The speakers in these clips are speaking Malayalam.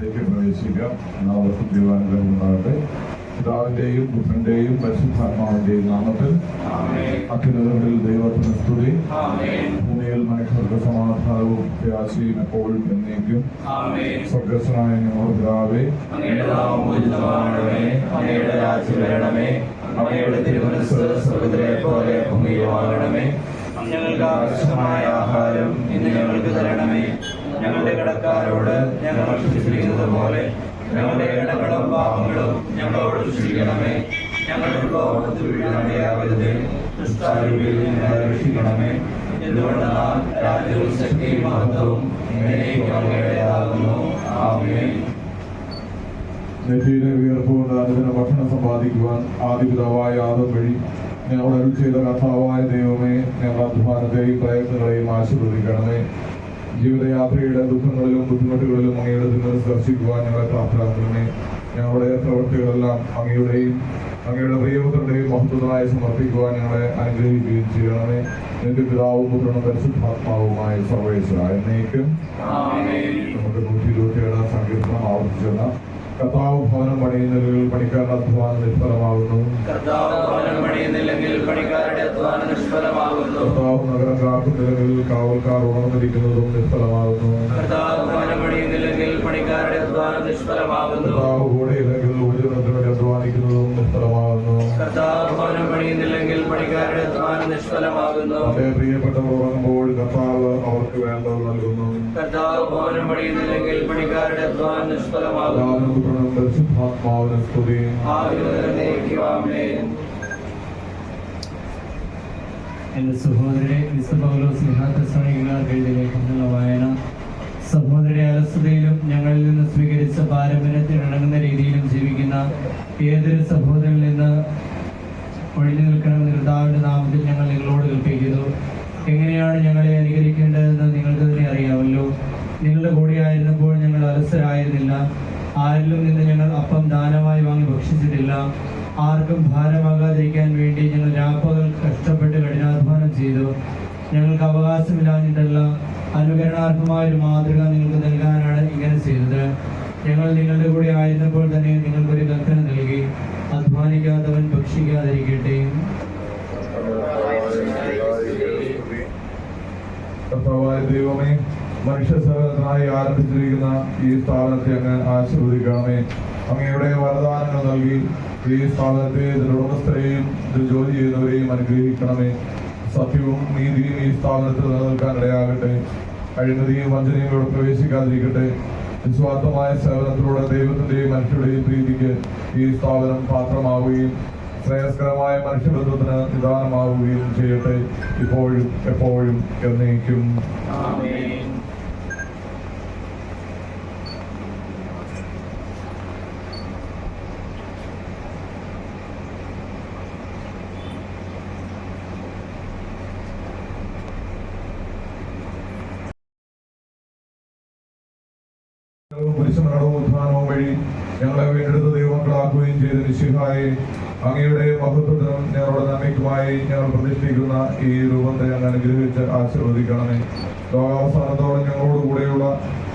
ഇതിലേക്ക് പ്രവേശിക്കാം എല്ലാവർക്കും ദൈവാനുഗ്രഹം ഉണ്ടാകട്ടെ. പിതാവിന്റെയും പുത്രന്റെയും പരിശുദ്ധാത്മാവിന്റെയും നാമത്തിൽ അത്യുന്നതങ്ങളിൽ ദൈവത്തിന് സ്തുതി. ഭൂമിയിൽ മനുഷ്യർക്ക് സമാധാനവും പ്രത്യാശയും എപ്പോഴും എന്നേക്കും. സ്വർഗസ്വനായ ഞങ്ങളുടെ പിതാവേ അങ്ങയുടെ നാമം പൂജിതമാകണമേ അങ്ങയുടെ രാജ്യം വരണമേ. അങ്ങയുടെ തിരുമനസ് സ്വർഗത്തിലെ പോലെ ഭൂമിയിലുമാകണമേ ഞങ്ങൾക്ക് ആവശ്യമായ ആഹാരം ഇന്ന് ഞങ്ങൾക്ക് തരണമേ. ഞങ്ങളുടെ കടക്കാരോട് ഞങ്ങൾ ക്ഷമിച്ചിരിക്കുന്നത് പോലെ ഞങ്ങളുടെ ഇടങ്ങളും പാപങ്ങളും ഞങ്ങളോട് ക്ഷമിക്കണമേ ഞങ്ങളുടെ ലോകത്ത് വീഴാതെയാവരുതേ ദുഷ്ടാരൂപിയിൽ ഞങ്ങളെ രക്ഷിക്കണമേ. എന്തുകൊണ്ടെന്നാൽ രാജ്യവും ശക്തിയും മഹത്വവും അങ്ങയുടേതാകുന്നു ആമേ നെറ്റിയിലെ വിയർപ്പുകൊണ്ട് അതിന് ഭക്ഷണം സമ്പാദിക്കുവാൻ ആദിപിതാവായ ആദം വഴി ഞങ്ങൾ ചെയ്ത കഥാവായ ദൈവമേ ഞങ്ങൾ അധ്വാനത്തെയും പ്രയത്നങ്ങളെയും ആശീർവദിക്കണമേ. ജീവിതയാത്രയുടെ ദുഃഖങ്ങളിലും ബുദ്ധിമുട്ടുകളിലും അങ്ങയുടെ തിന്മ സ്പർശിക്കുവാൻ ഞങ്ങളെ പ്രാപ്തരാക്കണമേ. ഞങ്ങളുടെ പ്രവൃത്തികളെല്ലാം അങ്ങയുടെയും അങ്ങയുടെ പ്രിയപുത്രന്റെയും മഹത്വമായി സമർപ്പിക്കുവാൻ ഞങ്ങളെ അനുഗ്രഹിക്കുകയും ചെയ്യണമേ. നിന്റെ പിതാവും പുത്രനും പരിശുദ്ധാത്മാവുമായ സർവേശ്വര എന്നേക്കും നമുക്ക് നൂറ്റി ഇരുപത്തിയേഴാം സങ്കീർത്തനം ആവർത്തിച്ചെന്ന കർത്താവ് ഭവനം പണിയുന്നതിൽ പണിക്കാരുടെ അധ്വാനം നിഷ്ഫലമാകുന്നു. കർത്താവ് ഭവനം പണിയുന്നില്ലെങ്കിൽ പണിക്കാരുടെ അധ്വാനം നിഷ്ഫലമാകുന്നു. കർത്താവ് നഗരം കാക്കുന്നില്ലെങ്കിൽ കാവൽക്കാർ ഉണർന്നിരിക്കുന്നതും നിഷ്ഫലമാകുന്നു. കർത്താവ് ഭവനം ഭവനം പണിയുന്നില്ലെങ്കിൽ പണിക്കാരുടെ അധ്വാനം നിഷ്ഫലമാകുന്നു. പ്രിയപ്പെട്ടവർ ഉറങ്ങുമ്പോൾ കർത്താവ് അവർക്ക് വേണ്ടത് നൽകുന്നു. കർത്താവ് ഭവനം പണിയുന്നില്ലെങ്കിൽ പണിക്കാരുടെ അധ്വാനം നിഷ്ഫലമാകുന്നു. പുത്രനും സ്തുതി. ആമേൻ എന്റെ സഹോദരരെ വിശുദ്ധ യഥാർത്ഥ എഴുതിയ ലേഖനത്തിലുള്ള വായന. സഹോദരരെ അലസതയിലും ഞങ്ങളിൽ നിന്ന് സ്വീകരിച്ച പാരമ്പര്യത്തിനിണങ്ങുന്ന രീതിയിലും ജീവിക്കുന്ന ഏതൊരു സഹോദരനിൽ നിന്ന് ഒഴിഞ്ഞു നിൽക്കണമെന്ന് കർത്താവിന്റെ നാമത്തിൽ ഞങ്ങൾ നിങ്ങളോട് കൽപ്പിക്കുന്നു. എങ്ങനെയാണ് ഞങ്ങളെ അനുകരിക്കേണ്ടതെന്ന് നിങ്ങൾക്ക് തന്നെ അറിയാമല്ലോ. നിങ്ങളുടെ കൂടെ ആയിരുന്നപ്പോൾ ഞങ്ങൾ അലസരായിരുന്നില്ല. ആരിലും നിന്ന് ഞങ്ങൾ അപ്പം ദാനമായി വാങ്ങി ഭക്ഷിച്ചിട്ടില്ല. ആർക്കും ഭാരമാകാതിരിക്കാൻ വേണ്ടി ഞങ്ങൾ രാപ്പകൽ കഷ്ടപ്പെട്ട് കഠിനാധ്വാനം ചെയ്തു. ഞങ്ങൾക്ക് അവകാശമില്ലാഞ്ഞിട്ടല്ല അനുകരണാർഹമായ ഒരു മാതൃക നിങ്ങൾക്ക് നൽകാനാണ് ഇങ്ങനെ ചെയ്തത്. ഞങ്ങൾ നിങ്ങളുടെ കൂടെ ആയിരുന്നപ്പോൾ തന്നെ നിങ്ങൾക്കൊരു കൽപ്പന നൽകി. അധ്വാനിക്കാത്തവൻ ഭക്ഷിക്കാതിരിക്കട്ടെ കർത്താവായ ദൈവമേ മനുഷ്യ സേവനത്തിനായി ആരംഭിച്ചിരിക്കുന്ന ഈ സ്ഥാപനത്തെ അങ്ങ് ആശീർവദിക്കണമേ. അങ്ങയുടെ വരദാനങ്ങൾ നൽകി ഈ സ്ഥാപനത്തെ ഉടമസ്ഥരെയും ജോലി ചെയ്യുന്നവരെയും അനുഗ്രഹിക്കണമേ. സത്യവും നീതിയും ഈ സ്ഥാപനത്തിൽ നിലനിൽക്കാൻ ഇടയാകട്ടെ. അഴിമതിയും വഞ്ചനയും ഇവിടെ പ്രവേശിക്കാതിരിക്കട്ടെ. നിസ്വാർത്ഥമായ സേവനത്തിലൂടെ ദൈവത്തിന്റെയും മനുഷ്യരുടെയും പ്രീതിക്ക് ഈ സ്ഥാപനം പാത്രമാവുകയും ശ്രേയസ്കരമായ മനുഷ്യബന്ധത്തിന് നിദാനമാവുകയും ചെയ്യട്ടെ. ഇപ്പോഴും എപ്പോഴും എന്നേക്കും. പുരുഷമരണവും ഉദ്ധാനവും വഴി ഞങ്ങളെ വീണ്ടെടുത്ത ദൈവങ്ങളാക്കുകയും ചെയ്ത നിശിഹായി അങ്ങയുടെ മഹത്വത്തിനും ഞങ്ങളുടെ നന്മയ്ക്കുമായി ഞങ്ങൾ പ്രതിഷ്ഠിക്കുന്ന ഈ രൂപത്തെ ഞങ്ങൾ അനുഗ്രഹിച്ച് ആശീർവദിക്കണമേ. ലോകാവസാനത്തോടെ ഞങ്ങളോട് കൂടെയുള്ള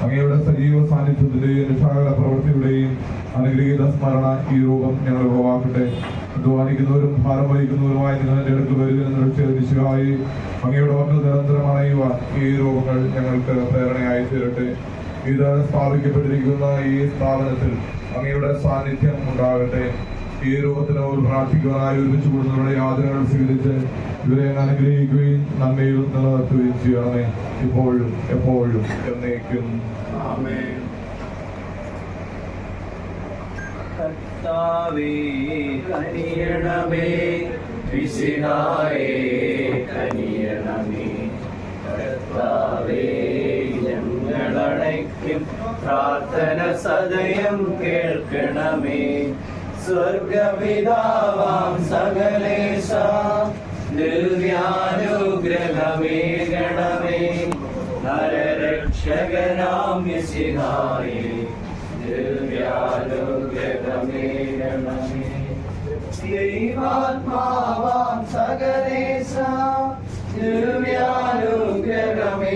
അങ്ങയുടെ സജീവ സാന്നിധ്യത്തിന്റെയും നിഷാകര പ്രവൃത്തിയുടെയും അനുഗ്രഹീത സ്മരണ ഈ രൂപം ഞങ്ങൾ ഉളവാക്കട്ടെ. അധ്വാനിക്കുന്നവരും ഭാരം വഹിക്കുന്നവരുമായി നിങ്ങളുടെ അടുത്ത് വരുന്ന നിശിഹായി അങ്ങയുടെ മക്കൾ നിരന്തരം അണയുവാൻ ഈ രൂപങ്ങൾ ഞങ്ങൾക്ക് പ്രേരണയായി തീരട്ടെ. ഇത് സ്ഥാപിക്കപ്പെട്ടിരിക്കുന്ന ഈ സ്ഥാപനത്തിൽ അങ്ങയുടെ സാന്നിധ്യം ഉണ്ടാകട്ടെ. ഈ രൂപത്തിനോട് പ്രാർത്ഥിക്കുവാനായി ഒരുമിച്ച് കൂടുന്നവരുടെ യാതനകൾ സ്വീകരിച്ച് ഇവരെ അങ്ങ് അനുഗ്രഹിക്കുകയും നന്മയിൽ നിലനിർത്തുകയും ചെയ്യണമേ. ഇപ്പോഴും എപ്പോഴും എന്നേക്കും. ആമേ കർത്താവേ കനിയണമേ. വിശിഹായേ കനിയണമേ. കർത്താവേ. ഞങ്ങളടയ്ക്കും പ്രാർത്ഥന സദയം കേൾക്കണമേ. സ്വർഗപിതാവാം സകലേശ ദിവ്യാനുഗ്രഹമേ ഗണമേ നരരക്ഷകനാം യശിഹായേ ദിവ്യാനുഗ്രഹമേ ഗണമേ ദൈവാത്മാവാം സകലേശ ദിവ്യാനുഗ്രഹമേ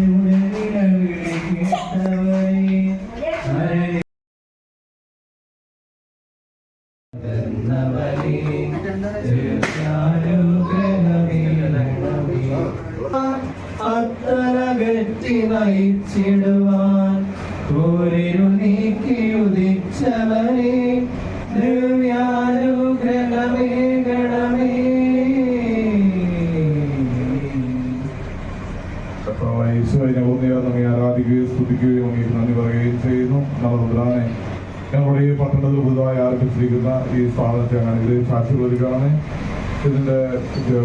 സ്തുതിക്കുകയും അങ്ങേക്ക് നന്ദി പറയുകയും ചെയ്യുന്നു. നവമുദ്രാനെ ഞങ്ങളുടെ ഈ പട്ടണത്തിൽ പുതുതായി ആരംഭിച്ചിരിക്കുന്ന ഈ സ്ഥാപനത്തെ അങ്ങ് അനുഗ്രഹിച്ച് ആശീർവദിക്കണമേ ഇതിന്റെ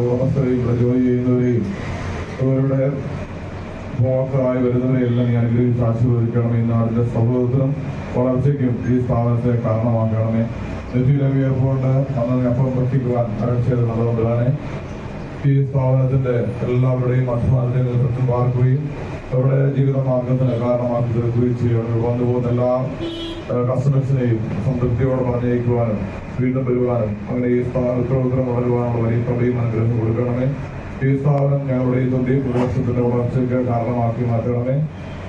ഉടമസ്ഥരെയും ഇവിടെ ജോലി ചെയ്യുന്നവരെയും അവരുടെ ഉപഭോക്താവായി വരുന്നവരെയെല്ലാം നീ അനുഗ്രഹിച്ച് ആശീർവദിക്കണമേ ഈ നാടിന്റെ സൗഹൃദത്തിനും വളർച്ചയ്ക്കും ഈ സ്ഥാപനത്തെ കാരണമാക്കണമേ നെറ്റിയിലെ വിയർപ്പുകൊണ്ട് അന്ന് അപ്പം പ്രവർത്തിക്കുവാൻ അരക്ഷയത് നല്ലതുകൊണ്ടാണ് ഈ സ്ഥാപനത്തിന്റെ എല്ലാവരുടെയും അധ്വാനത്തിന് നേതൃത്വം പാർക്കുകയും അവരുടെ ജീവിത മാർഗത്തിന് കാരണമാക്കി തീർക്കുകയും ചെയ്യണം വന്നു പോകുന്ന എല്ലാ കസ്റ്റമേഴ്സിനെയും സംതൃപ്തിയോടെ പറഞ്ഞയക്കുവാനും വീണ്ടും വരുവാനും അങ്ങനെ ഈ സ്ഥാപനത്തിൽ ഉത്തരം വളരുവാനുള്ള വലിയ കൃപയും അനുഗ്രഹം കൊടുക്കണമേ. ഈ സ്ഥാപനം ഞങ്ങളുടെ ഈ തൊണ്ടി പ്രദേശത്തിന്റെ വളർച്ചയ്ക്ക് കാരണമാക്കി മാറ്റണമേ.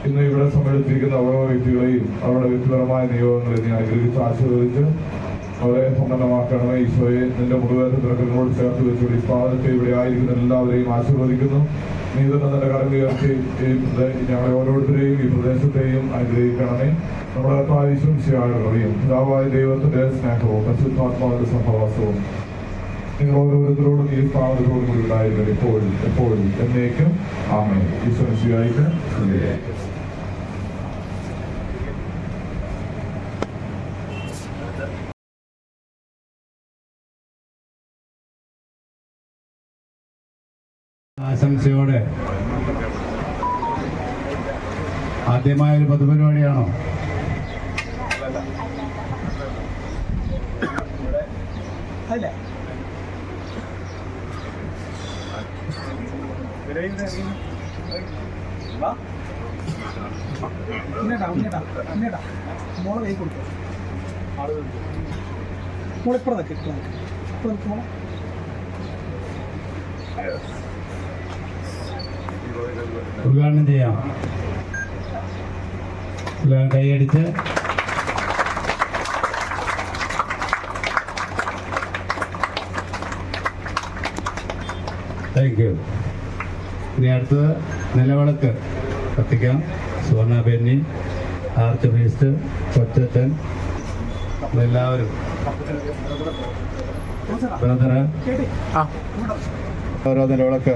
ഇന്ന് ഇവിടെ സമ്മേളിച്ചിരിക്കുന്ന ഓരോ വ്യക്തികളെയും അവരുടെ വ്യക്തിപരമായ നിയോഗങ്ങളെ ഞാൻ അനുഗ്രഹിച്ച് ആശീർവദിച്ച് അവരെ സമ്പന്നമാക്കണമേ ഈശോയെ നിന്റെ മുഴുവൻ തിരക്കിനോട് ചേർത്ത് വെച്ചുകൊണ്ട് സ്ഥാപനത്തെ ഇവിടെ ആയിരിക്കുന്ന എല്ലാവരെയും ആശീർവദിക്കുന്നു. നീ തന്നെ നിന്റെ കരം ഉയർത്തി ഞങ്ങളെ ഓരോരുത്തരെയും ഈ പ്രദേശത്തെയും അനുഗ്രഹിക്കണമേ. നമ്മുടെ കർത്താവിശ്വസിയായ കവിയും പിതാവായ ദൈവത്തിന്റെ സ്നേഹവും പരിശുദ്ധാത്മാവിന്റെ സഹവാസവും നിങ്ങൾ ഓരോരുത്തരോടും ഈ സ്ഥാപനത്തോടും കൂടി ഉണ്ടായിരിക്കണം എപ്പോഴും എപ്പോഴും എന്നേക്കും. ആമേ ഈശ്വരസിയായിട്ട് ആശംസയോടെ ആദ്യമായ ഒരു പൊതുപരിപാടിയാണോ ഉന്നേട്ടാ ഉന്നേട്ടാ ഉന്നേട്ടാ മോളെ കൈ കൊടുത്തു. മോളിപ്പുറം നിൽക്ക് ഇപ്പുറത്ത് മോളെ. ഉദ്ഘാടനം ചെയ്യാം. എല്ലാവരും കൈയടിച്ച്. താങ്ക് യു ഇനി അടുത്തത് നിലവിളക്ക്. കത്തിക്കാം. സുവർണ ബെന്നി ആർച്ച് ഫീസ്റ്റ് കൊച്ചച്ചൻ എല്ലാവരും ബ്രദറ് ഓരോ നിലവിളക്ക്.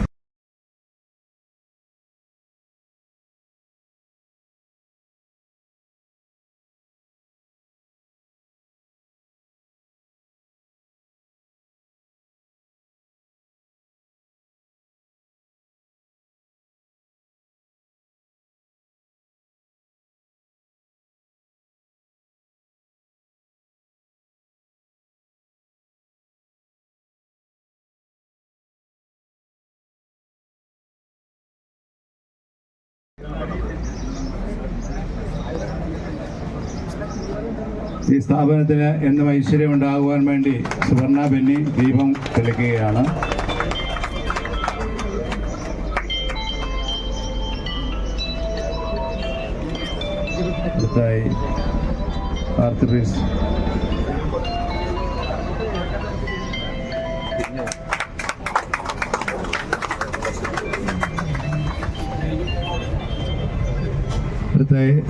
ഈ സ്ഥാപനത്തിന് എന്നും ഐശ്വര്യം ഉണ്ടാകുവാൻ വേണ്ടി സുവർണ ബെന്നി ദീപം തെളിക്കുകയാണ്.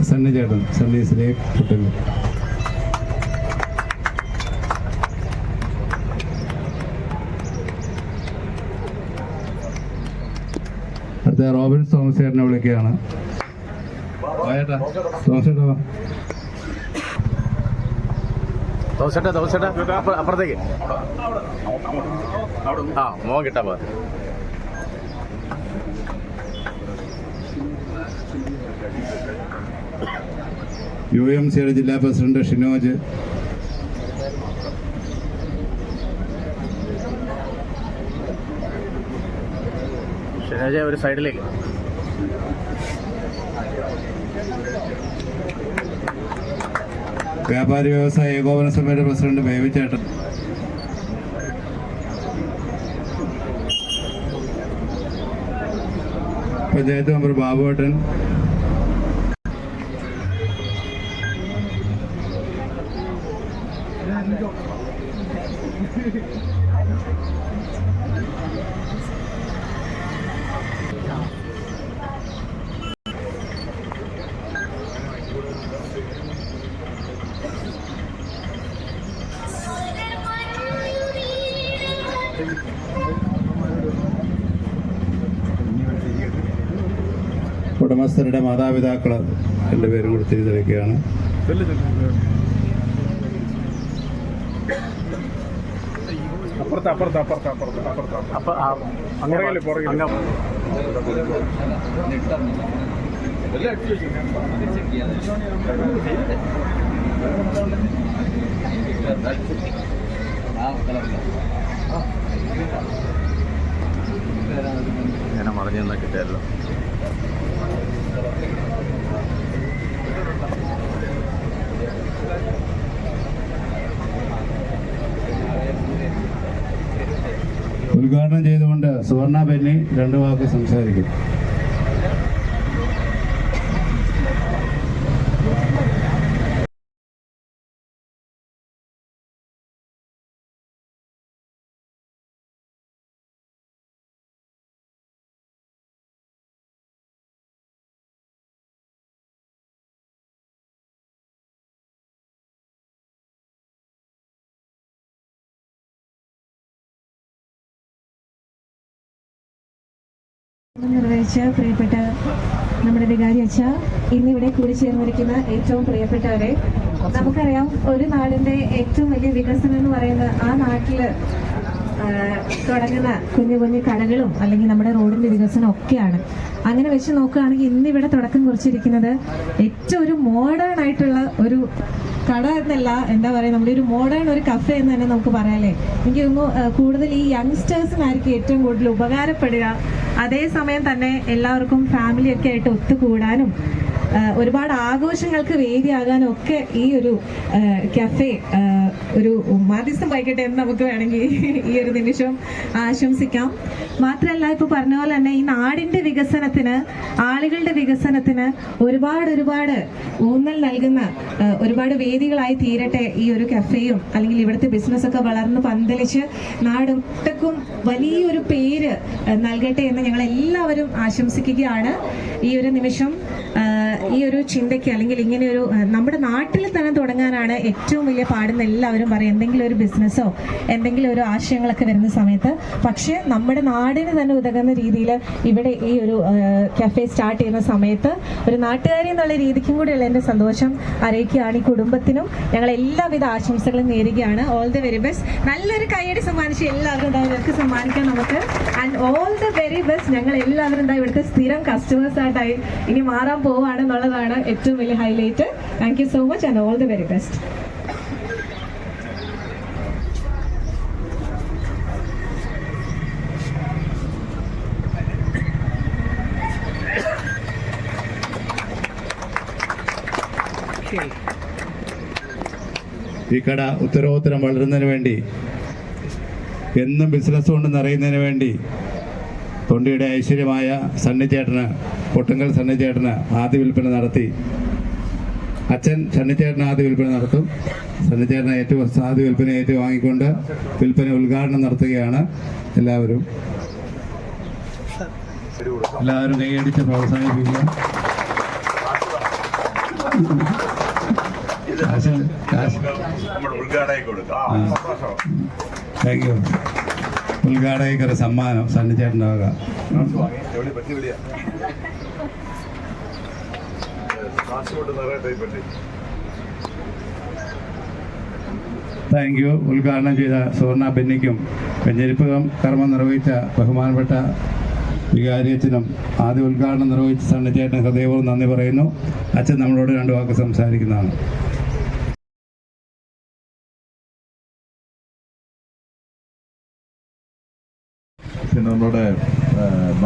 സണ്ണി ചേട്ടൻ സണ്ണി സ്നേക് കുട്ടൻ റോബിൻ തോമസ് ചേട്ടനെ വിളിക്കുകയാണ്. ദോശട്ടെ ദോശട്ടെ അപ്പുറത്തേക്ക്. ആ മോൻ കിട്ടാ പോ യു എം സിയുടെ ജില്ലാ പ്രസിഡന്റ് ഷിനോജ് ഷെനോജ ഒരു സൈഡിലേക്ക്. വ്യാപാരി വ്യവസായ ഏകോപന സഭയുടെ പ്രസിഡന്റ് ബേബിച്ചേട്ടൻ. പഞ്ചായത്ത് മെമ്പർ ബാബുവേട്ടൻ. ഉടമസ്ഥരുടെ മാതാപിതാക്കൾ എന്റെ പേരും കൂടെ തിരിച്ചെടുക്കുകയാണ് അപ്പുറത്ത് അപ്പുറത്ത് അപ്പുറത്ത് അപ്പുറത്ത് അപ്പുറത്ത്. അപ്പൊ ആ, അങ്ങനെ പുറകിൽ, പുറകിൽ. അങ്ങ് ഇങ്ങനെ മറിഞ്ഞു നിന്നാ കിട്ടിയല്ലോ ഉദ്ഘാടനം ചെയ്തുകൊണ്ട് സുവർണ ബെന്നി രണ്ട് വാക്ക് സംസാരിക്കും. നിർവഹിച്ച പ്രിയപ്പെട്ട നമ്മുടെ വികാരി അച്ഛ ഇന്നിവിടെ കൂടി ചേർന്നിരിക്കുന്ന ഏറ്റവും പ്രിയപ്പെട്ടവരെ. നമുക്കറിയാം ഒരു നാടിന്റെ ഏറ്റവും വലിയ വികസനം എന്ന് പറയുന്നത് ആ നാട്ടിൽ തുടങ്ങുന്ന കുഞ്ഞു കുഞ്ഞു കടകളും അല്ലെങ്കിൽ നമ്മുടെ റോഡിന്റെ വികസനം ഒക്കെയാണ്. അങ്ങനെ വെച്ച് നോക്കുകയാണെങ്കിൽ ഇന്നിവിടെ തുടക്കം കുറിച്ചിരിക്കുന്നത് ഏറ്റവും ഒരു മോഡേൺ ആയിട്ടുള്ള ഒരു കട എന്നല്ല എന്താ പറയുക നമ്മുടെ ഒരു മോഡേൺ ഒരു കഫേ എന്ന് തന്നെ നമുക്ക് പറയാല്ലേ എനിക്ക് തോന്നുന്നു കൂടുതൽ ഈ യങ്സ്റ്റേഴ്സിനായിരിക്കും ഏറ്റവും കൂടുതൽ ഉപകാരപ്പെടുക. അതേസമയം തന്നെ എല്ലാവർക്കും ഫാമിലിയൊക്കെ ആയിട്ട് ഒത്തുകൂടാനും ഒരുപാട് ആഘോഷങ്ങൾക്ക് വേദിയാകാനും ഒക്കെ ഈ ഒരു കഫേ ഒരു മാധ്യസ്ഥം വൈകിട്ട് എന്ന് നമുക്ക് വേണമെങ്കിൽ ഈ ഒരു നിമിഷം ആശംസിക്കാം. മാത്രമല്ല ഇപ്പൊ പറഞ്ഞ പോലെ തന്നെ ഈ നാടിന്റെ വികസനത്തിന് ആളുകളുടെ വികസനത്തിന് ഒരുപാട് ഒരുപാട് ഊന്നൽ നൽകുന്ന ഒരുപാട് വേദികളായി തീരട്ടെ ഈ ഒരു കഫേയും അല്ലെങ്കിൽ ഇവിടുത്തെ ബിസിനസ് ഒക്കെ വളർന്ന് പന്തലിച്ച് നാടൊട്ടക്കും വലിയൊരു പേര് നൽകട്ടെ എന്ന് ഞങ്ങൾ എല്ലാവരും ആശംസിക്കുകയാണ്. ഈ ഒരു നിമിഷം ഈ ഒരു ചിന്തയ്ക്ക് അല്ലെങ്കിൽ ഇങ്ങനെ ഒരു നമ്മുടെ നാട്ടിൽ തന്നെ തുടങ്ങാനാണ് ഏറ്റവും വലിയ പാടുന്ന എല്ലാവരും പറയും. എന്തെങ്കിലും ഒരു ബിസിനസ്സോ എന്തെങ്കിലും ഒരു ആശയങ്ങളൊക്കെ വരുന്ന സമയത്ത്. പക്ഷേ നമ്മുടെ നാടിന് തന്നെ ഉതകുന്ന രീതിയിൽ ഇവിടെ ഈ ഒരു കഫേ സ്റ്റാർട്ട് ചെയ്യുന്ന സമയത്ത് ഒരു നാട്ടുകാരി എന്നുള്ള രീതിക്കും കൂടിയുള്ള എന്റെ സന്തോഷം അറിയിക്കുകയാണ് ഈ കുടുംബത്തിനും. ഞങ്ങൾ എല്ലാവിധ ആശംസകളും നേരുകയാണ്. ഓൾ ദി വെരി ബെസ്റ്റ് നല്ലൊരു കൈയടി സമ്മാനിച്ച് എല്ലാവരും ഇവർക്ക് സമ്മാനിക്കാം നമുക്ക്. And all the very best ഞങ്ങൾ എല്ലാവരും ഇവിടുത്തെ സ്ഥിരം കസ്റ്റമേഴ്സ് ആയിട്ടായി ഇനി മാറാൻ പോവാണെന്നുള്ളതാണ് ഏറ്റവും വലിയ highlight thank you so much and all the very best ഈ കട ഉത്തരോത്തരം വളരുന്നതിന് വേണ്ടി എന്നും ബിസിനസ് കൊണ്ട് നിറയുന്നതിന് വേണ്ടി തൊണ്ടിയുടെ ഐശ്വര്യമായ സണ്ണിച്ചേട്ടന് പൊട്ടുങ്കൽ സണ്ണിച്ചേട്ടന് ആദ്യ വിൽപ്പന നടത്തി. അച്ഛൻ സണ്ണിച്ചേട്ടൻ ആദ്യ വിൽപ്പന നടത്തും. സണ്ണിച്ചേട്ടൻ ഏറ്റവും ആദ്യ വിൽപ്പന ഏറ്റവും വാങ്ങിക്കൊണ്ട് വിൽപ്പന ഉദ്ഘാടനം നടത്തുകയാണ് എല്ലാവരും. എല്ലാവരും കൈയടിച്ച് പ്രോത്സാഹിപ്പിക്കുക. ഉദ്ഘാടകർ താങ്ക് യു ഉദ്ഘാടകയ്ക്ക് ഒരു സമ്മാനം സണ്ണിച്ചേട്ടന്റെ വക. താങ്ക് യു ഉദ്ഘാടനം ചെയ്ത സുവർണ ബെന്നിക്കും വെഞ്ചരിപ്പ് കർമ്മം നിർവഹിച്ച ബഹുമാനപ്പെട്ട വികാരിയച്ഛനും ആദ്യ ഉദ്ഘാടനം നിർവഹിച്ച സണ്ണിച്ചേട്ടൻ ഹൃദയപൂർവം നന്ദി പറയുന്നു. അച്ഛൻ നമ്മളോട് രണ്ട് വാക്ക് സംസാരിക്കുന്നതാണ്.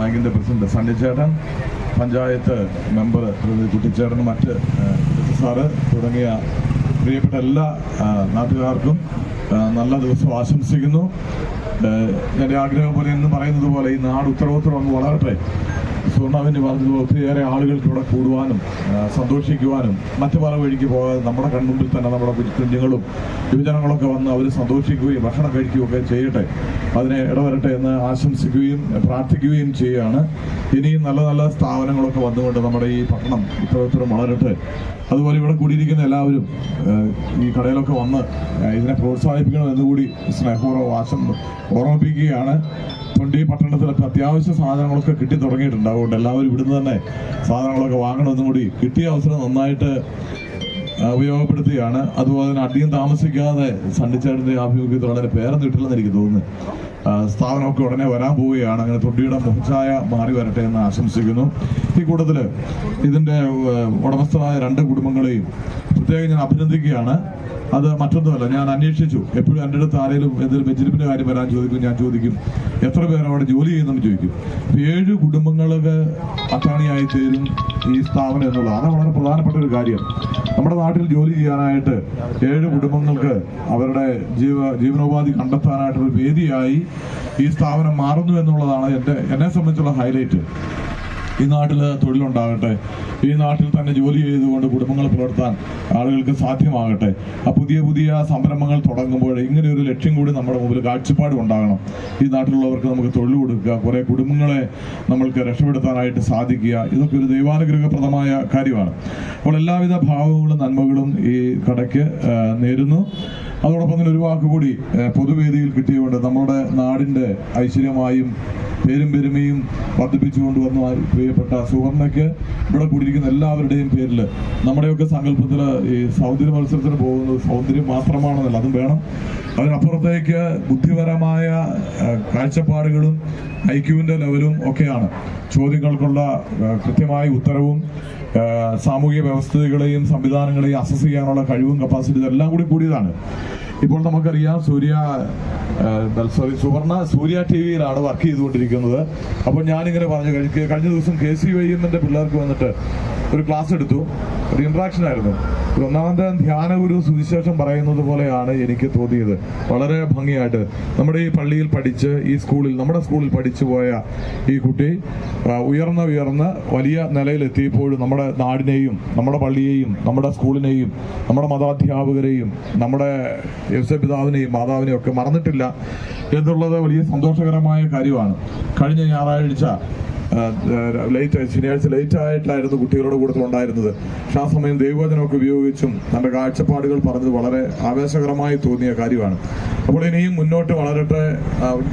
ആ, ബാങ്കിന്റെ പ്രസിഡന്റ് സണ്ണി ചേട്ടൻ പഞ്ചായത്ത് മെമ്പർ കുട്ടിച്ചേട്ടൻ മറ്റ് സാറ് തുടങ്ങിയ പ്രിയപ്പെട്ട എല്ലാ നാട്ടുകാർക്കും നല്ല ദിവസം ആശംസിക്കുന്നു. എന്റെ ആഗ്രഹം പോലെ എന്ന് പറയുന്നത് പോലെ ഈ നാട് ഉത്തരവോത്തരം അങ്ങ് വളരട്ടെ. സ്വർണാവിന് പറഞ്ഞത് ഒത്തിരിയേറെ ആളുകൾക്ക് ഇവിടെ കൂടുവാനും സന്തോഷിക്കുവാനും മറ്റു പല വഴിക്ക് പോകാതെ നമ്മുടെ കൺമുമ്പിൽ തന്നെ നമ്മുടെ കുഞ്ഞുങ്ങളും യുവജനങ്ങളൊക്കെ വന്ന് അവർ സന്തോഷിക്കുകയും ഭക്ഷണം കഴിക്കുകയൊക്കെ ചെയ്യട്ടെ. അതിനെ ഇടവരട്ടെ എന്ന് ആശംസിക്കുകയും പ്രാർത്ഥിക്കുകയും ചെയ്യുകയാണ്. ഇനിയും നല്ല നല്ല സ്ഥാപനങ്ങളൊക്കെ വന്നുകൊണ്ട് നമ്മുടെ ഈ പട്ടണം ഇത്തരത്തിലും വളരട്ടെ. അതുപോലെ ഇവിടെ കൂടിയിരിക്കുന്ന എല്ലാവരും ഈ കടയിലൊക്കെ വന്ന് ഇതിനെ പ്രോത്സാഹിപ്പിക്കണം എന്നുകൂടി സ്നേഹപൂർവം ആശം ഓർമ്മിപ്പിക്കുകയാണ്. തൊണ്ടി പട്ടണത്തിലൊക്കെ അത്യാവശ്യ സാധനങ്ങളൊക്കെ കിട്ടി തുടങ്ങിയിട്ടുണ്ട് അതുകൊണ്ട് എല്ലാവരും ഇവിടുന്ന് തന്നെ സാധനങ്ങളൊക്കെ വാങ്ങണമെന്നും കൂടി കിട്ടിയ അവസരം നന്നായിട്ട് ഉപയോഗപ്പെടുത്തുകയാണ് അതുപോലെ തന്നെ അധികം താമസിക്കാതെ സണ്ണിച്ചേട്ടന്റെ ആഭിമുഖ്യത്തിൽ വളരെ പേരൊന്നും കിട്ടില്ലെന്ന് എനിക്ക് തോന്നുന്നു. സ്ഥാപനമൊക്കെ ഉടനെ വരാൻ പോവുകയാണ്. അങ്ങനെ തൊട്ടിയുടെ മുഖച്ഛായ മാറി വരട്ടെ എന്ന് ആശംസിക്കുന്നു. ഈ കൂട്ടത്തിൽ ഇതിന്റെ ഉടമസ്ഥരായ രണ്ട് കുടുംബങ്ങളെയും പ്രത്യേകം ഞാൻ അഭിനന്ദിക്കുകയാണ്. അത് മറ്റൊന്നുമല്ല. ഞാൻ അന്വേഷിച്ചു. എപ്പോഴും എന്റെ അടുത്ത് ആരെങ്കിലും എന്തെങ്കിലും ബെഞ്ചിരിപ്പിന്റെ കാര്യം വരാൻ ചോദിക്കും ഞാൻ ചോദിക്കും. എത്ര പേർ അവിടെ ജോലി ചെയ്യുന്നെന്ന് ചോദിക്കും. ഏഴ് കുടുംബങ്ങൾക്ക് അത്താണിയായി തീരും ഈ സ്ഥാപനം എന്നുള്ളതാണ് വളരെ പ്രധാനപ്പെട്ട ഒരു കാര്യം. നമ്മുടെ നാട്ടിൽ ജോലി ചെയ്യാനായിട്ട് ഏഴ് കുടുംബങ്ങൾക്ക് അവരുടെ ജീവ ജീവനോപാധി കണ്ടെത്താനായിട്ടൊരു വേദിയായി ഈ സ്ഥാപനം മാറുന്നു എന്നുള്ളതാണ് എന്റെ എന്നെ സംബന്ധിച്ചുള്ള ഹൈലൈറ്റ്. ഈ നാട്ടിൽ തൊഴിലുണ്ടാകട്ടെ. ഈ നാട്ടിൽ തന്നെ ജോലി ചെയ്തുകൊണ്ട് കുടുംബങ്ങൾ പുലർത്താൻ ആളുകൾക്ക് സാധ്യമാകട്ടെ. ആ പുതിയ പുതിയ സംരംഭങ്ങൾ തുടങ്ങുമ്പോൾ ഇങ്ങനെ ഒരു ലക്ഷ്യം കൂടി നമ്മുടെ മുമ്പിൽ കാഴ്ചപ്പാടും ഉണ്ടാകണം. ഈ നാട്ടിലുള്ളവർക്ക് നമുക്ക് തൊഴിൽ കൊടുക്കുക കുറേ കുടുംബങ്ങളെ നമ്മൾക്ക് രക്ഷപ്പെടുത്താനായിട്ട് സാധിക്കുക ഇതൊക്കെ ഒരു ദൈവാനുഗ്രഹപ്രദമായ കാര്യമാണ്. അപ്പോൾ എല്ലാവിധ ഭാവങ്ങളും നന്മകളും ഈ കടയ്ക്ക് നേരുന്നു. അതോടൊപ്പം തന്നെ ഒരു വാക്ക് കൂടി പൊതുവേദിയിൽ കിട്ടിയതുകൊണ്ട് നമ്മുടെ നാടിന്റെ ഐശ്വര്യമായും പേരും പെരുമയും വർദ്ധിപ്പിച്ചു കൊണ്ടുവന്ന പ്രിയപ്പെട്ട സുവർണയ്ക്ക് ഇവിടെ കൂടിയിരിക്കുന്ന എല്ലാവരുടെയും പേരിൽ നമ്മുടെയൊക്കെ സങ്കല്പത്തിൽ ഈ സൗന്ദര്യ മത്സരത്തിന് പോകുന്നത് സൗന്ദര്യം മാത്രമാണെന്നല്ല അതും വേണം. അതിനപ്പുറത്തേക്ക് ബുദ്ധിപരമായ കാഴ്ചപ്പാടുകളും ഐക്യുവിന്റെ ലെവലും ഒക്കെയാണ്. ചോദ്യങ്ങൾക്കുള്ള കൃത്യമായ ഉത്തരവും സാമൂഹിക വ്യവസ്ഥകളെയും സംവിധാനങ്ങളെയും അസസ് ചെയ്യാനുള്ള കഴിവും കപ്പാസിറ്റി ഇതെല്ലാം കൂടി കൂടിയതാണ്. ഇപ്പോൾ നമുക്കറിയാം സൂര്യ സോറി സുവർണ സൂര്യ ടി വിയിലാണ് വർക്ക് ചെയ്തുകൊണ്ടിരിക്കുന്നത്. അപ്പോൾ ഞാനിങ്ങനെ പറഞ്ഞു കഴിഞ്ഞ ദിവസം കെ സി വൈ പിള്ളേർക്ക് വന്നിട്ട് ഒരു ക്ലാസ് എടുത്തു. ഒരു ഇൻട്രാക്ഷൻ ആയിരുന്നു. ഒന്നാമത്തെ ധ്യാന ഗുരു സുവിശേഷം പറയുന്നത് പോലെയാണ് എനിക്ക് തോന്നിയത്. വളരെ ഭംഗിയായിട്ട്. നമ്മുടെ ഈ പള്ളിയിൽ പഠിച്ച് ഈ സ്കൂളിൽ നമ്മുടെ സ്കൂളിൽ പഠിച്ചു പോയ ഈ കുട്ടി ഉയർന്ന ഉയർന്ന് വലിയ നിലയിലെത്തിയപ്പോഴും നമ്മുടെ നാടിനെയും നമ്മുടെ പള്ളിയെയും നമ്മുടെ സ്കൂളിനെയും നമ്മുടെ മതാധ്യാപകരെയും നമ്മുടെ യവസപിതാവിനെയും മാതാവിനെയും ഒക്കെ മറന്നിട്ടില്ല എന്നുള്ളത് വലിയ സന്തോഷകരമായ കാര്യമാണ്. കഴിഞ്ഞ ഞായറാഴ്ച ലേറ്റ് ശനിയാഴ്ച ലേറ്റ് ആയിട്ടായിരുന്നു കുട്ടികളുടെ കൂടെ ഉണ്ടായിരുന്നത്. പക്ഷെ ആ സമയം ദൈവവചനമൊക്കെ ഉപയോഗിച്ചും നമ്മുടെ കാഴ്ചപ്പാടുകൾ പറഞ്ഞത് വളരെ ആവേശകരമായി തോന്നിയ കാര്യമാണ്. അപ്പോൾ ഇനിയും മുന്നോട്ട് വളരട്ടെ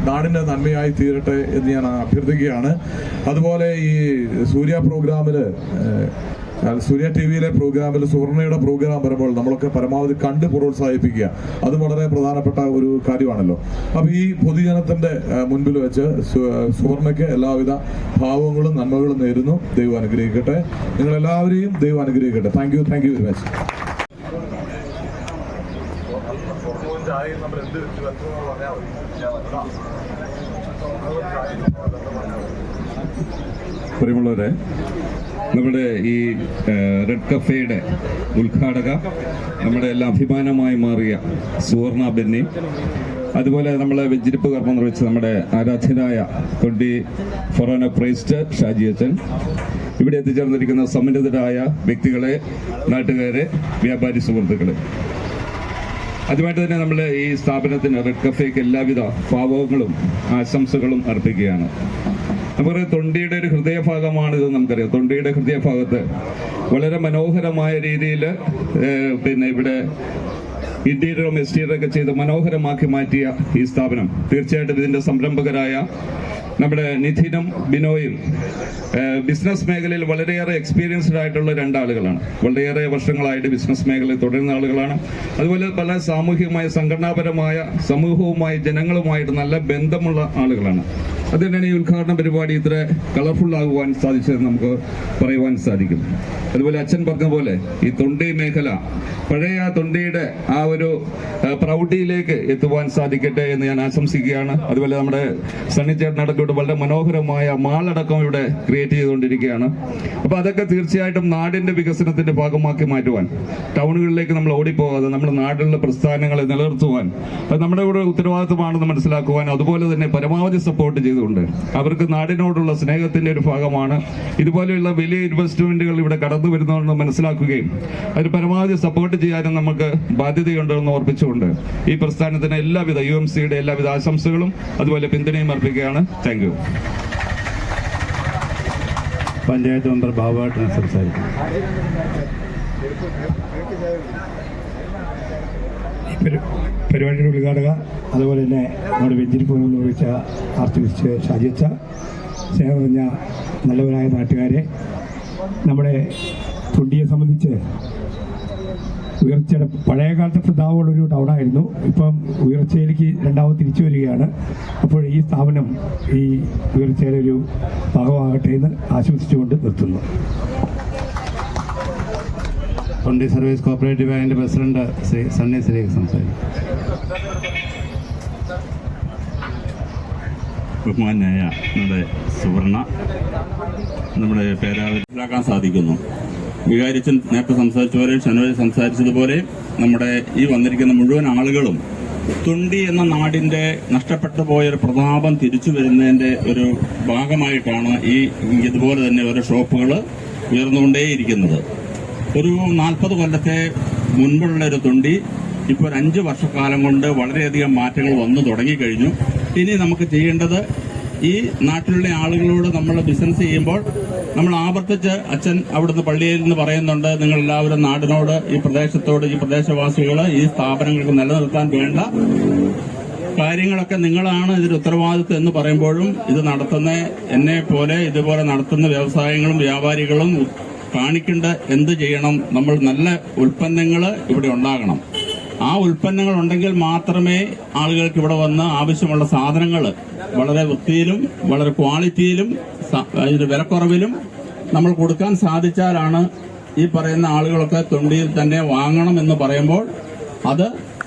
നാടിന്റെ നന്മയായി തീരട്ടെ എന്ന് ഞാൻ അഭ്യർത്ഥിക്കുകയാണ്. അതുപോലെ ഈ സൂര്യ പ്രോഗ്രാമിൽ സൂര്യ ടി വിയിലെ പ്രോഗ്രാമിൽ സുവർണയുടെ പ്രോഗ്രാം വരുമ്പോൾ നമ്മളൊക്കെ പരമാവധി കണ്ട് പ്രോത്സാഹിപ്പിക്കുക. അത് വളരെ പ്രധാനപ്പെട്ട ഒരു കാര്യമാണല്ലോ. അപ്പൊ ഈ പൊതുജനത്തിന്റെ മുൻപിൽ വെച്ച് സുവർണയ്ക്ക് എല്ലാവിധ ഭാവങ്ങളും നന്മകളും നേരുന്നു. ദൈവം അനുഗ്രഹിക്കട്ടെ. നിങ്ങൾ എല്ലാവരെയും ദൈവം അനുഗ്രഹിക്കട്ടെ. Thank you thank you very much പ്രിയമുള്ളവരെ നമ്മുടെ ഈ റെഡ് കഫേയുടെ ഉദ്ഘാടക നമ്മുടെ എല്ലാം അഭിമാനമായി മാറിയ സുവർണ ബെന്നി അതുപോലെ നമ്മളെ വെഞ്ചിരിപ്പ് കർമ്മം നിർവഹിച്ച നമ്മുടെ ആരാധ്യനായ തൊണ്ടി ഫൊറോന ക്രൈസ്റ്റ് ഷാജി അച്ഛൻ. ഇവിടെ എത്തിച്ചേർന്നിരിക്കുന്ന സമ്മന്നിതരായ വ്യക്തികളെ നാട്ടുകാരെ വ്യാപാരി സുഹൃത്തുക്കളെ. അതുമായിട്ട് തന്നെ നമ്മൾ ഈ സ്ഥാപനത്തിന് റെഡ് കഫേക്ക് എല്ലാവിധ ഭാവങ്ങളും ആശംസകളും അർപ്പിക്കുകയാണ്. നമുക്ക് തൊണ്ടിയുടെ ഒരു ഹൃദയഭാഗമാണ് ഇത് നമുക്കറിയാം. തൊണ്ടിയുടെ ഹൃദയഭാഗത്ത് വളരെ മനോഹരമായ രീതിയിൽ പിന്നെ ഇവിടെ ഇന്റീരിയറും എക്സ്റ്റീരിയറും ഒക്കെ ചെയ്ത് മനോഹരമാക്കി മാറ്റിയ ഈ സ്ഥാപനം. തീർച്ചയായിട്ടും ഇതിന്റെ സംരംഭകരായ നമ്മുടെ നിധിനും ബിനോയും ബിസിനസ് മേഖലയിൽ വളരെയേറെ എക്സ്പീരിയൻസ്ഡ് ആയിട്ടുള്ള രണ്ടാളുകളാണ്. വളരെയേറെ വർഷങ്ങളായിട്ട് ബിസിനസ് മേഖലയിൽ തുടരുന്ന ആളുകളാണ്. അതുപോലെ പല സാമൂഹികമായ സംഘടനാപരമായ സമൂഹവുമായി ജനങ്ങളുമായിട്ട് നല്ല ബന്ധമുള്ള ആളുകളാണ്. അതുതന്നെയാണ് ഈ ഉദ്ഘാടന പരിപാടി ഇത്ര കളർഫുൾ ആകുവാൻ സാധിച്ചതെന്ന് നമുക്ക് പറയുവാൻ സാധിക്കും. അതുപോലെ അച്ഛൻ പറഞ്ഞ പോലെ ഈ തൊണ്ടി മേഖല പഴയ ആ തൊണ്ടിയുടെ ആ ഒരു പ്രൗഢിയിലേക്ക് എത്തുവാൻ സാധിക്കട്ടെ എന്ന് ഞാൻ ആശംസിക്കുകയാണ്. അതുപോലെ നമ്മുടെ സണ്ണിച്ചേട്ടനടക്കം ഇവിടെ വളരെ മനോഹരമായ മാളടക്കം ഇവിടെ ക്രിയേറ്റ് ചെയ്തുകൊണ്ടിരിക്കുകയാണ്. അപ്പോൾ അതൊക്കെ തീർച്ചയായിട്ടും നാടിന്റെ വികസനത്തിന്റെ ഭാഗമാക്കി മാറ്റുവാൻ ടൗണുകളിലേക്ക് നമ്മൾ ഓടിപ്പോകാതെ നമ്മുടെ നാടിലുള്ള പ്രസ്ഥാനങ്ങളെ നിലനിർത്തുവാൻ അത് നമ്മുടെ കൂടെ ഉത്തരവാദിത്വമാണെന്ന് മനസ്സിലാക്കുവാൻ അതുപോലെ തന്നെ പരമാവധി സപ്പോർട്ട് ചെയ്തുകൊണ്ട് അവർക്ക് നാടിനോടുള്ള സ്നേഹത്തിന്റെ ഒരു ഭാഗമാണ്. ഇതുപോലെയുള്ള വലിയ ഇൻവെസ്റ്റ്മെന്റുകൾ ഇവിടെ കടന്നു വരുന്നതെന്ന് മനസ്സിലാക്കുകയും അതിന് പരമാവധി സപ്പോർട്ട് ചെയ്യാനും നമുക്ക് ബാധ്യതയുണ്ടെന്ന് ഓർപ്പിച്ചുകൊണ്ട് ഈ പ്രസ്ഥാനത്തിന് എല്ലാവിധ യു എം സിയുടെ എല്ലാവിധ ആശംസകളും അതുപോലെ പിന്തുണയും അർപ്പിക്കുകയാണ്. താങ്ക് യു പഞ്ചായത്ത് മെമ്പർ ബാബുവായിട്ട് സംസാരിക്കും. പരിപാടിയുടെ ഉദ്ഘാടക അതുപോലെ തന്നെ നമ്മുടെ വെഞ്ചിരിപ്പ് നിർവഹിച്ച ബിഷപ്പ് ഷാജിച്ച സ്നേഹം നിറഞ്ഞ നല്ലവരായ നാട്ടുകാരെ നമ്മുടെ തൊണ്ടിയെ സംബന്ധിച്ച് ഉയർച്ചയുടെ പഴയ പ്രതാവുള്ളൊരു ടൗണായിരുന്നു. ഇപ്പം ഉയർച്ചയിലേക്ക് രണ്ടാമത് തിരിച്ചു വരികയാണ്. അപ്പോൾ ഈ സ്ഥാപനം ഈ ഉയർച്ചയുടെ ഒരു ഭാഗമാകട്ടെ എന്ന് ആശംസിച്ചുകൊണ്ട് നിർത്തുന്നു. തൊണ്ടി സർവീസ് കോപ്പറേറ്റീവ് ബാങ്കിന്റെ പ്രസിഡന്റ് ശ്രീ സണ്ണി ശ്രീ സംസാരിക്കും. ബഹുമാനായ നമ്മുടെ സുവർണ നമ്മുടെ പേരാവിലാക്കാൻ സാധിക്കുന്നു. വികാരിച്ചൻ നേരത്തെ സംസാരിച്ചപോലെ ഷനോജ് സംസാരിച്ചതുപോലെ നമ്മുടെ ഈ വന്നിരിക്കുന്ന മുഴുവൻ ആളുകളും തുണ്ടി എന്ന നാടിന്റെ നഷ്ടപ്പെട്ടു പോയ ഒരു പ്രതാപം തിരിച്ചു വരുന്നതിന്റെ ഒരു ഭാഗമായിട്ടാണ് ഈ ഇതുപോലെ തന്നെ ഓരോ ഷോപ്പുകൾ ഉയർന്നുകൊണ്ടേയിരിക്കുന്നത്. ഒരു നാൽപ്പത് കൊല്ലത്തെ മുൻപുള്ള ഒരു തുണ്ടി ഇപ്പോൾ ഒരു അഞ്ച് വർഷക്കാലം കൊണ്ട് വളരെയധികം മാറ്റങ്ങൾ വന്നു തുടങ്ങിക്കഴിഞ്ഞു. ഇനി നമുക്ക് ചെയ്യേണ്ടത് ഈ നാട്ടിലുള്ള ആളുകളോട് നമ്മൾ ബിസിനസ് ചെയ്യുമ്പോൾ നമ്മൾ ആവർത്തിച്ച് അച്ഛൻ അവിടുന്ന് പള്ളിയിൽ നിന്ന് പറയുന്നുണ്ട് നിങ്ങൾ എല്ലാവരും നാടിനോട് ഈ പ്രദേശത്തോട് ഈ പ്രദേശവാസികൾ ഈ സ്ഥാപനങ്ങൾക്ക് നിലനിർത്താൻ വേണ്ട. കാര്യങ്ങളൊക്കെ നിങ്ങളാണ് ഇതിൽ ഉത്തരവാദിത്വം എന്ന് പറയുമ്പോഴും ഇത് നടത്തുന്ന എന്നെ പോലെ ഇതുപോലെ നടത്തുന്ന വ്യവസായങ്ങളും വ്യാപാരികളും കാണിക്കേണ്ട എന്ത് ചെയ്യണം? നമ്മൾ നല്ല ഉൽപ്പന്നങ്ങൾ ഇവിടെ ഉണ്ടാകണം. ആ ഉൽപ്പന്നങ്ങൾ ഉണ്ടെങ്കിൽ മാത്രമേ ആളുകൾക്ക് ഇവിടെ വന്ന് ആവശ്യമുള്ള സാധനങ്ങൾ വളരെ വൃത്തിയിലും വളരെ ക്വാളിറ്റിയിലും ഇത് വിലക്കുറവിലും നമ്മൾ കൊടുക്കാൻ സാധിച്ചാലാണ് ഈ പറയുന്ന ആളുകളൊക്കെ തൊണ്ടിയിൽ തന്നെ വാങ്ങണം എന്ന് പറയുമ്പോൾ അത്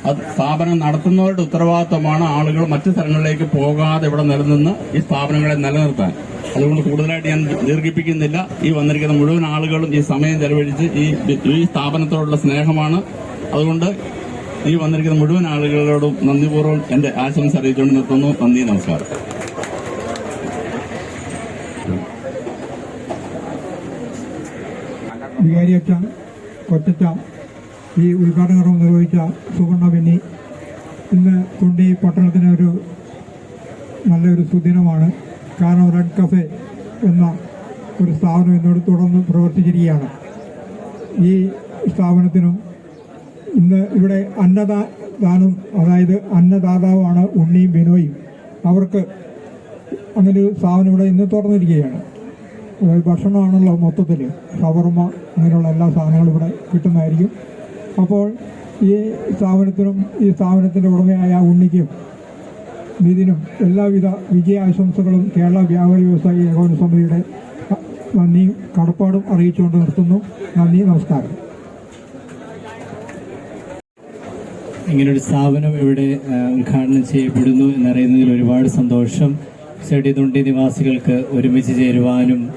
അത് സ്ഥാപനം നടത്തുന്നവരുടെ ഉത്തരവാദിത്വമാണ് ആളുകൾ മറ്റു സ്ഥലങ്ങളിലേക്ക് പോകാതെ ഇവിടെ നിലനിന്ന് ഈ സ്ഥാപനങ്ങളെ നിലനിർത്താൻ. അതുകൊണ്ട് കൂടുതലായിട്ട് ഞാൻ ദീർഘിപ്പിക്കുന്നില്ല. ഈ വന്നിരിക്കുന്ന മുഴുവൻ ആളുകളും ഈ സമയം ചെലവഴിച്ച് ഈ ഈ സ്ഥാപനത്തോടുള്ള സ്നേഹമാണ്. അതുകൊണ്ട് ഈ വന്നിരിക്കുന്ന മുഴുവൻ ആളുകളോടും നന്ദിപൂർവം എന്റെ ആശംസ അറിയിച്ചുകൊണ്ട് നിർത്തുന്നു. നന്ദി നമസ്കാരം. വികാരി അച്ഛൻ കൊച്ചച്ച ഈ ഉദ്ഘാടന കർമ്മം നിർവഹിച്ച സുവർണ ബെന്നി ഇന്ന് കൊണ്ടി പട്ടണത്തിന് ഒരു നല്ലൊരു സുദിനമാണ്. കാരണം റെഡ് കഫേ എന്ന ഒരു സ്ഥാപനം എന്നോട് തുടർന്ന് പ്രവർത്തിച്ചിരിക്കുകയാണ്. ഈ സ്ഥാപനത്തിനും ഇന്ന് ഇവിടെ അന്നദാനം അതായത് അന്നദാതാവാണ് ഉണ്ണിയും ബിനോയും അവർക്ക് അങ്ങനെ ഒരു സ്ഥാപനം ഇവിടെ ഇന്ന് തുറന്നിരിക്കുകയാണ്. ഭക്ഷണമാണല്ലോ മൊത്തത്തിൽ ഷവർമ അങ്ങനെയുള്ള എല്ലാ സാധനങ്ങളും ഇവിടെ കിട്ടുന്നതായിരിക്കും. അപ്പോൾ ഈ സ്ഥാപനത്തിനും ഈ സ്ഥാപനത്തിന്റെ ഉടമയായ ഉണ്ണിക്കും നിതിനും എല്ലാവിധ വിജയാശംസകളും കേരള വ്യാപാരി വ്യവസായി ഏകോപന സമിതിയുടെ നന്ദിയും കടപ്പാടും അറിയിച്ചുകൊണ്ട് നിർത്തുന്നു. നന്ദി നമസ്കാരം. ഇങ്ങനൊരു സ്ഥാപനം ഇവിടെ ഉദ്ഘാടനം ചെയ്യപ്പെടുന്നു എന്നറിയുന്നതിൽ ഒരുപാട് സന്തോഷം. ചെടി തുണ്ടി നിവാസികൾക്ക് ഒരുമിച്ച് ചേരുവാനും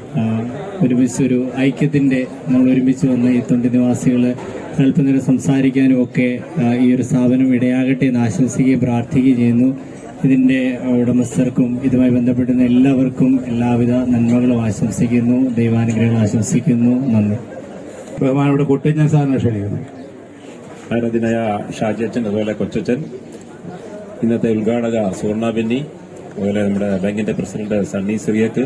ഒരുമിച്ച് ഒരു ഐക്യത്തിന്റെ നമ്മൾ ഒരുമിച്ച് വന്ന ഈ തൊണ്ടി നിവാസികൾ അല്പനേരം സംസാരിക്കാനും ഒക്കെ ഈ ഒരു സ്ഥാപനം ഇടയാകട്ടെ എന്ന് ആശംസിക്കുകയും പ്രാർത്ഥിക്കുകയും ചെയ്യുന്നു. ഇതിന്റെ ഉടമസ്ഥർക്കും ഇതുമായി ബന്ധപ്പെടുന്ന എല്ലാവർക്കും എല്ലാവിധ നന്മകളും ആശംസിക്കുന്നു. ദൈവാനുഗ്രഹങ്ങൾ ആശംസിക്കുന്നു. നന്ദി. ബഹുമാനോട് കൊട്ടിഞ്ഞ സാറിനെ ക്ഷണിക്കുന്നു. ആരാധനായ അച്ഛൻ അതുപോലെ കൊച്ചച്ചൻ. ഇന്നത്തെ ഉദ്ഘാടക സുവർണ ബെന്നി അതുപോലെ നമ്മുടെ ബാങ്കിന്റെ പ്രസിഡന്റ് സണ്ണി സിറിയക്ക്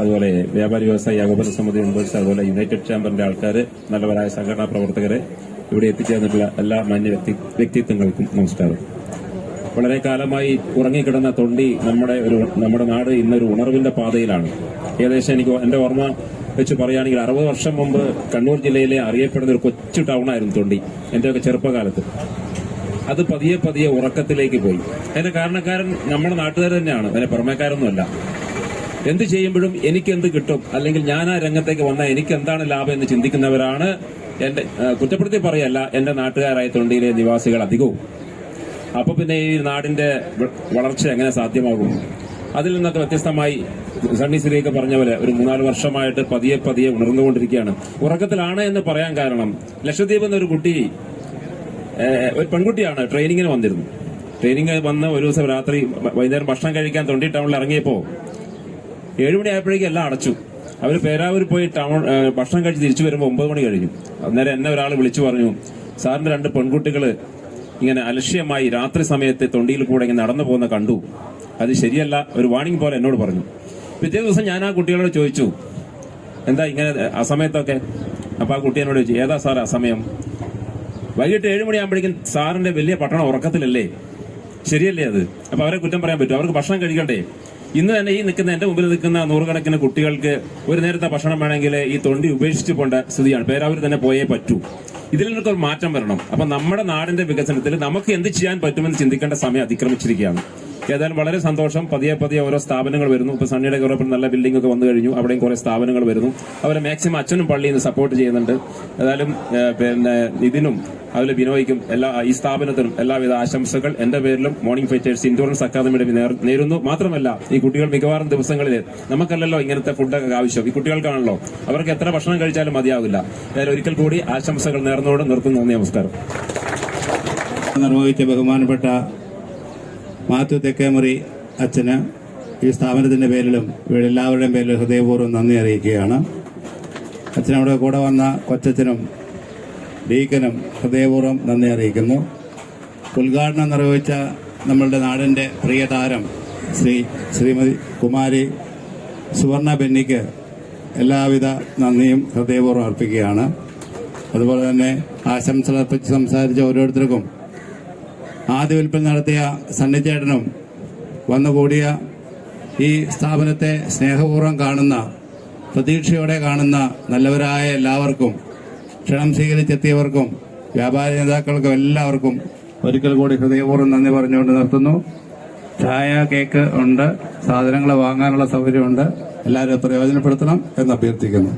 അതുപോലെ വ്യാപാരി വ്യവസായി ഏകോപന സമിതി മെമ്പേഴ്സ് അതുപോലെ യുണൈറ്റഡ് ചാമ്പറിന്റെ ആൾക്കാർ നല്ലവരായ സംഘടനാ പ്രവർത്തകരെ ഇവിടെ എത്തിച്ചേർന്നിട്ടുള്ള എല്ലാ മാന്യ വ്യക്തി വ്യക്തിത്വങ്ങൾക്കും നമസ്കാരം. വളരെ കാലമായി ഉറങ്ങിക്കിടന്ന തൊണ്ടി നമ്മുടെ ഒരു നമ്മുടെ നാട് ഇന്നൊരു ഉണർവിന്റെ പാതയിലാണ്. ഏകദേശം എനിക്ക് എന്റെ ഓർമ്മ വെച്ച് പറയുകയാണെങ്കിൽ അറുപത് വർഷം മുമ്പ് കണ്ണൂർ ജില്ലയിലെ അറിയപ്പെടുന്ന ഒരു കൊച്ചു ടൗൺ ആയിരുന്നു തൊണ്ടി എന്റെയൊക്കെ ചെറുപ്പകാലത്ത്. അത് പതിയെ പതിയെ ഉറക്കത്തിലേക്ക് പോയി. അതിന്റെ കാരണക്കാരൻ നമ്മുടെ നാട്ടുകാർ തന്നെയാണ് അതിന്റെ പുറമേക്കാരൊന്നുമല്ല. എന്ത് ചെയ്യുമ്പോഴും എനിക്ക് എന്ത് കിട്ടും? അല്ലെങ്കിൽ ഞാൻ ആ രംഗത്തേക്ക് വന്നാൽ എനിക്ക് എന്താണ് ലാഭം എന്ന് ചിന്തിക്കുന്നവരാണ് എന്റെ കുറ്റപ്പെടുത്തി പറയല്ല എന്റെ നാട്ടുകാരായ തൊണ്ടിയിലെ നിവാസികൾ അധികവും. അപ്പൊ പിന്നെ ഈ നാടിന്റെ വളർച്ച എങ്ങനെ സാധ്യമാകും? അതിൽ നിന്നൊക്കെ വ്യത്യസ്തമായി സണ്ണി സിറിയൊക്കെ പറഞ്ഞ പോലെ ഒരു മൂന്നാൽ വർഷമായിട്ട് പതിയെ പതിയെ ഉണർന്നുകൊണ്ടിരിക്കുകയാണ്. ഉറക്കത്തിലാണ് എന്ന് പറയാൻ കാരണം ലക്ഷദ്വീപ് എന്നൊരു കുട്ടി ഒരു പെൺകുട്ടിയാണ് ട്രെയിനിങ്ങിന് വന്നിരുന്നു. ട്രെയിനിങ് വന്ന് ഒരു ദിവസം രാത്രി വൈകുന്നേരം ഭക്ഷണം കഴിക്കാൻ തൊണ്ടി ടൗണിൽ ഇറങ്ങിയപ്പോ ഏഴുമണി ആയപ്പോഴേക്കും എല്ലാം അടച്ചു. അവർ പേരാവൂർ പോയി ടൗൺ ഭക്ഷണം കഴിച്ച് തിരിച്ചു വരുമ്പോൾ ഒമ്പത് മണി കഴിഞ്ഞു. അന്നേരം എന്നെ ഒരാൾ വിളിച്ചു പറഞ്ഞു സാറിന്റെ രണ്ട് പെൺകുട്ടികൾ ഇങ്ങനെ അലക്ഷ്യമായി രാത്രി സമയത്ത് തൊണ്ടിയിൽ കൂടെ ഇങ്ങനെ നടന്നു പോകുന്ന കണ്ടു. അത് ശരിയല്ല. ഒരു വാണിംഗ് പോലെ എന്നോട് പറഞ്ഞു. പിറ്റേ ദിവസം ഞാൻ ആ കുട്ടികളോട് ചോദിച്ചു എന്താ ഇങ്ങനെ ആ സമയത്തൊക്കെ? അപ്പൊ ആ കുട്ടി എന്നോട് ചോദിച്ചു ഏതാ സാർ ആ സമയം? വൈകിട്ട് ഏഴ് മണിയാകുമ്പോഴേക്കും സാറിന്റെ വലിയ പട്ടണം ഉറക്കത്തിലല്ലേ? ശരിയല്ലേ അത്? അപ്പൊ അവരെ കുറ്റം പറയാൻ പറ്റും അവർക്ക് ഭക്ഷണം കഴിക്കണ്ടേ? ഇന്ന് തന്നെ ഈ നിൽക്കുന്ന എന്റെ മുമ്പിൽ നിൽക്കുന്ന നൂറുകണക്കിന് കുട്ടികൾക്ക് ഒരു നേരത്തെ ഭക്ഷണം വേണമെങ്കിൽ ഈ തൊണ്ടി ഉപേക്ഷിച്ചു പോണ്ട സ്ഥിതിയാണ്. പേരാവൂർ തന്നെ പോയേ പറ്റൂ. ഇതിൽ നിന്നൊക്കെ ഒരു മാറ്റം വരണം. അപ്പൊ നമ്മുടെ നാടിന്റെ വികസനത്തിൽ നമുക്ക് എന്ത് ചെയ്യാൻ പറ്റുമെന്ന് ചിന്തിക്കേണ്ട സമയം അതിക്രമിച്ചിരിക്കുകയാണ്. ഏതായാലും വളരെ സന്തോഷം. പതിയെ പതിയെ ഓരോ സ്ഥാപനങ്ങൾ വരുന്നു. ഇപ്പൊ സണ്ണിയുടെ കുറവ് നല്ല ബിൽഡിംഗ് ഒക്കെ വന്നു കഴിഞ്ഞു. അവിടെയും കുറെ സ്ഥാപനങ്ങൾ വരുന്നു. അവരെ മാക്സിമം അച്ഛനും പള്ളിയിൽ നിന്ന് സപ്പോർട്ട് ചെയ്യുന്നുണ്ട്. ഏതായാലും പിന്നെ ഇതിനും അതുപോലെ ബിനോയ്ക്കും എല്ലാ ഈ സ്ഥാപനത്തിനും എല്ലാവിധ ആശംസകൾ. എന്റെ പേരിലും മോർണിംഗ് ഫൈറ്റേഴ്സ് ഇൻഷുറൻസ് അക്കാദമിയുടെ നേരുന്നു. മാത്രമല്ല ഈ കുട്ടികൾ മിക്കവാറും ദിവസങ്ങളിൽ നമുക്കല്ലല്ലോ ഇങ്ങനത്തെ ഫുഡൊക്കെ ആവശ്യം. ഈ കുട്ടികൾക്കാണല്ലോ. അവർക്ക് എത്ര ഭക്ഷണം കഴിച്ചാലും മതിയാവില്ല. ഏതായാലും ഒരിക്കൽ കൂടി ആശംസകൾ നേർന്നുകൊണ്ട് നിർത്തുന്നു. നമസ്കാരം. നിർവഹിച്ച ബഹുമാനപ്പെട്ട മാത്യു തെക്കേമുറി അച്ഛന് ഈ സ്ഥാപനത്തിന്റെ പേരിലും ഇവിടെ എല്ലാവരുടെയും പേരിലും ഹൃദയപൂർവം നന്ദി അറിയിക്കുകയാണ്. അച്ഛനവിടെ കൂടെ വന്ന കൊച്ചച്ഛനും ഡീക്കനും ഹൃദയപൂർവം നന്ദി അറിയിക്കുന്നു. ഉദ്ഘാടനം നിർവഹിച്ച നമ്മളുടെ നാടിന്റെ പ്രിയ താരം ശ്രീ ശ്രീമതി കുമാരി സുവർണ ബെന്നിക്ക് എല്ലാവിധ നന്ദിയും ഹൃദയപൂർവം അർപ്പിക്കുകയാണ്. അതുപോലെ തന്നെ ആശംസകൾ അർപ്പിച്ച് സംസാരിച്ച ഓരോരുത്തർക്കും ആദ്യ വിൽപ്പന നടത്തിയ സണ്ണിച്ചേട്ടനും വന്നുകൂടിയ ഈ സ്ഥാപനത്തെ സ്നേഹപൂർവം കാണുന്ന പ്രതീക്ഷയോടെ കാണുന്ന നല്ലവരായ എല്ലാവർക്കും ക്ഷണം സ്വീകരിച്ചെത്തിയവർക്കും വ്യാപാര നേതാക്കൾക്കും എല്ലാവർക്കും ഒരിക്കൽ കൂടി ഹൃദയപൂർവം നന്ദി പറഞ്ഞുകൊണ്ട് നിർത്തുന്നു. ചായ കേക്ക് ഉണ്ട് സാധനങ്ങൾ വാങ്ങാനുള്ള സൗകര്യമുണ്ട്. എല്ലാവരും പ്രയോജനപ്പെടുത്തണം എന്ന് അഭ്യർത്ഥിക്കുന്നു.